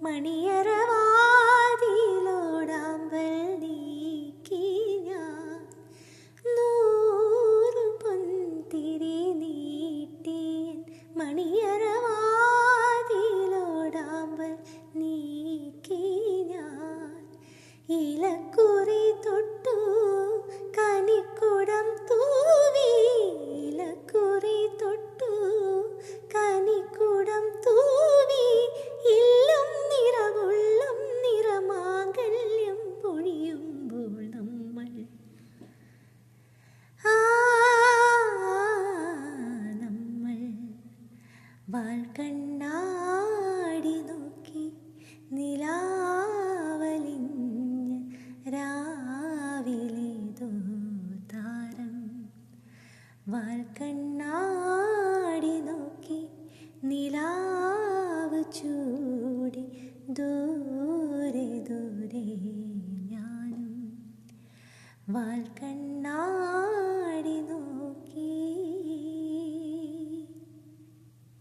മണിയറവാതിലോടാമ്പൽ നീക്കി ഞാൻ പൊന്തിരി നീട്ടിയൻ മണിയറവാതിലോടാമ്പൽ നീക്കി ഞാൻ. വാൽക്കണ്ണാടി നോക്കി നിലാവലിഞ്ഞ് രാവിലേതോ താരം. വാൽക്കണ്ണാടി നോക്കി നിലാവ് ചൂടി ദൂരെ ദൂരെ ഞാനും. വാൽക്കണ്ണാടി